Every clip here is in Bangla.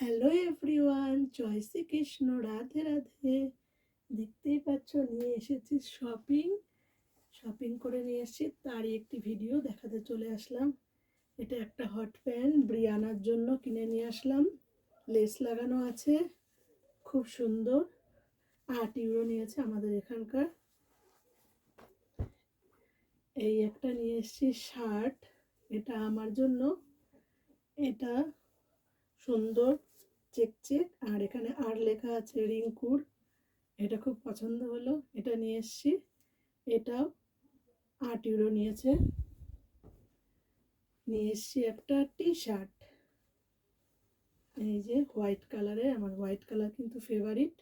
Hello everyone, Jai Shrikrishna, Radhe Radhe. দেখতেই পাচ্ছ, নিয়ে এসেছি শপিং শপিং করে নিয়ে এসেছি, তারই একটি ভিডিও দেখাতে চলে আসলাম। এটা একটা হট প্যান্ট ব্রিয়ানার জন্য কিনে নিয়ে আসলাম। লেস লাগানো আছে, খুব সুন্দর। আট ইউরো নিয়েছে আমাদের এখানকার। এই একটা নিয়ে এসেছি শার্ট এটা আমার জন্য। এটা সুন্দর চেক চেক। আর এখানে আর লেখা আছে রিঙ্কুর। এটা খুব পছন্দ হলো। এটা নিয়ে এসছি। এটাও আট ইউরো নিয়েছে। নিয়ে এসছি একটা টি শার্ট এই যে হোয়াইট কালারের, আমার হোয়াইট কালার কিন্তু ফেভারিট।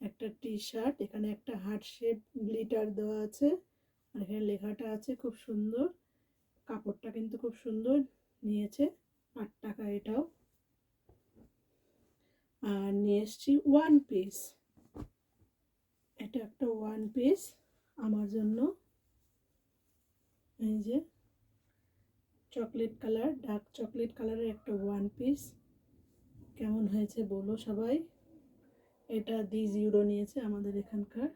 একটা টি শার্ট এখানে একটা হার্ট শেপ গ্লিটার দেওয়া আছে। আর এখানে লেখাটা আছে খুব সুন্দর। কাপড়টা কিন্তু খুব সুন্দর। নিয়েছে আট টাকা এটাও। আর নিয়ে এসছি ওয়ান পিস এটা একটা ওয়ান পিস আমার জন্য। এই যে চকলেট কালার ডার্ক চকলেট কালারের একটা ওয়ান পিস কেমন হয়েছে বলো সবাই? এটা দিজ ইউরো নিয়েছে আমাদের এখানকার।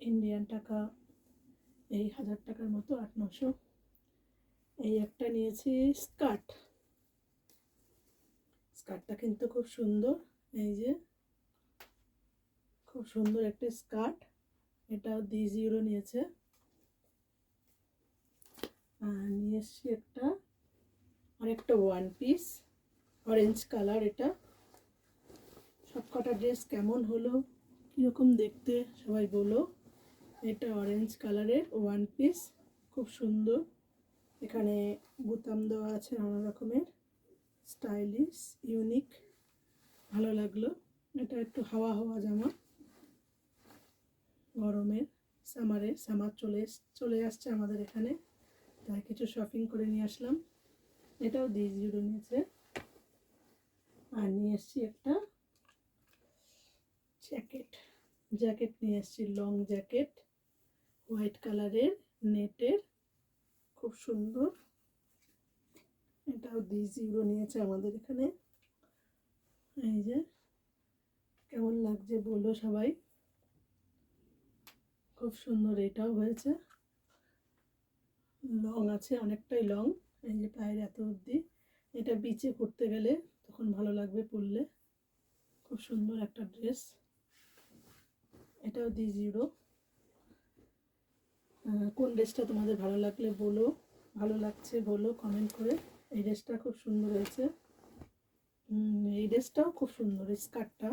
ইন্ডিয়ান টাকা, এই হাজার টাকার মতো, আট নশো। এই একটা নিয়েছি স্কার্ট স্কার্টটা কিন্তু খুব সুন্দর। এই যে, খুব সুন্দর একটা স্কার্ট। এটা দি জিরো নিয়েছে। আর নিয়ে এসছি একটা, আর একটা ওয়ান পিস অরেঞ্জ কালার এটা। সব কটা ড্রেস কেমন হলো, কীরকম দেখতে, সবাই বলো। এটা অরেঞ্জ কালারের ওয়ান পিস খুব সুন্দর। এখানে বোতাম দেওয়া আছে নানা রকমের। স্টাইলিশ, ইউনিক, ভালো লাগল। এটা একটু হাওয়া হাওয়া জামা। গরমের সামারে সামার চলে চলে আসছে আমাদের এখানে। তাই কিছু শপিং করে নিয়ে আসলাম। এটাও দিয়ে জিরো নিয়েছে। আর নিয়ে এসছি একটা জ্যাকেট জ্যাকেট নিয়ে এসছি লং জ্যাকেট হোয়াইট কালারের নেটের খুব সুন্দর। এটাও দিস ইউরো নিয়েছে আমাদের এখানে। এই যে, কেমন লাগছে বলল সবাই। খুব সুন্দর এটাও হয়েছে। লং আছে, অনেকটাই লং। এই যে পায়ের এত অবধি। এটা বিচে করতে গেলে তখন ভালো লাগবে পরলে। খুব সুন্দর একটা ড্রেস এটাও দি জিরো। কোন ড্রেসটা তোমাদের ভালো লাগলে বলো? ভালো লাগছে বলো? কমেন্ট করে। এই ড্রেসটা খুব সুন্দর হয়েছে। এই ড্রেসটাও খুব সুন্দর, এই স্কার্টটা।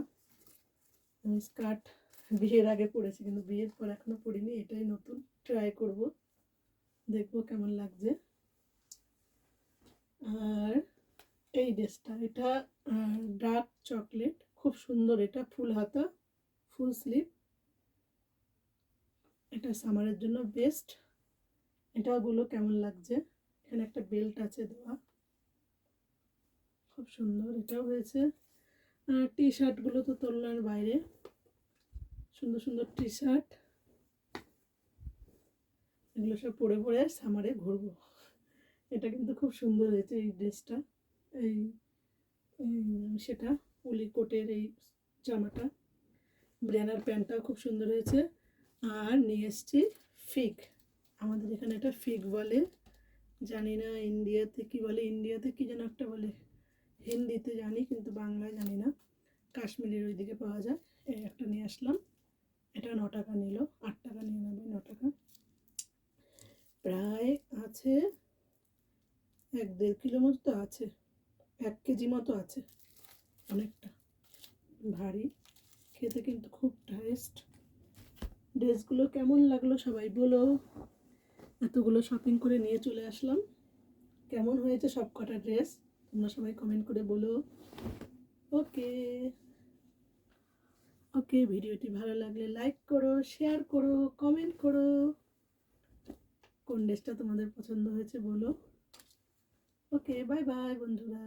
আমি স্কার্ট বিয়ের আগে পরেছি, কিন্তু বিয়ের পর এখনও পরিনি, এটাই নতুন, ট্রাই করব। দেখব কেমন লাগছে। আর এই ড্রেসটা, এটা ডার্ক চকলেট, খুব সুন্দর, এটা ফুল হাতা, ফুল স্লিভ এটা সামারের জন্য বেস্ট। এটাগুলো কেমন লাগছে? এখানে একটা বেল্ট আছে দেওয়া। খুব সুন্দর, এটাও হয়েছে। আর টি শার্টগুলো তো তোলার বাইরে। সুন্দর সুন্দর টি শার্ট এগুলো সব পরে পরে সামারে ঘুরবো। এটা কিন্তু খুব সুন্দর হয়েছে এই ড্রেসটা। এই সেটা, উলি কোটের এই জামাটা। ব্র্যানার প্যান্টটাও খুব সুন্দর হয়েছে। আর নিয়ে এসছি ফিগ আমাদের এখানে একটা ফিগ বলে। জানি না ইন্ডিয়াতে কি বলে ইন্ডিয়াতে কি যেন একটা বলে। হিন্দিতে জানি, কিন্তু বাংলায় জানি না। কাশ্মীরের ওইদিকে পাওয়া যায়। এই একটা নিয়ে আসলাম। এটা ন টাকা নিল, আট টাকা নিয়ে নেবে ন টাকা। প্রায় আছে এক দেড় কিলো মতো তো আছে। এক কেজি মতো আছে। অনেকটা। ভারী। খেতে কিন্তু খুব টেস্ট ড্রেসগুলো কেমন লাগল সবাই বলো। এতগুলো শপিং করে নিয়ে চলে আসলাম। কেমন হয়েছে সব কটা ড্রেস? তোমরা সবাই কমেন্ট করে বলো। ওকে ওকে ভিডিওটি ভালো লাগলে লাইক করো শেয়ার করো কমেন্ট করো। কোন ড্রেসটা তোমাদের পছন্দ হয়েছে বলো। ওকে বাই বাই বন্ধুরা।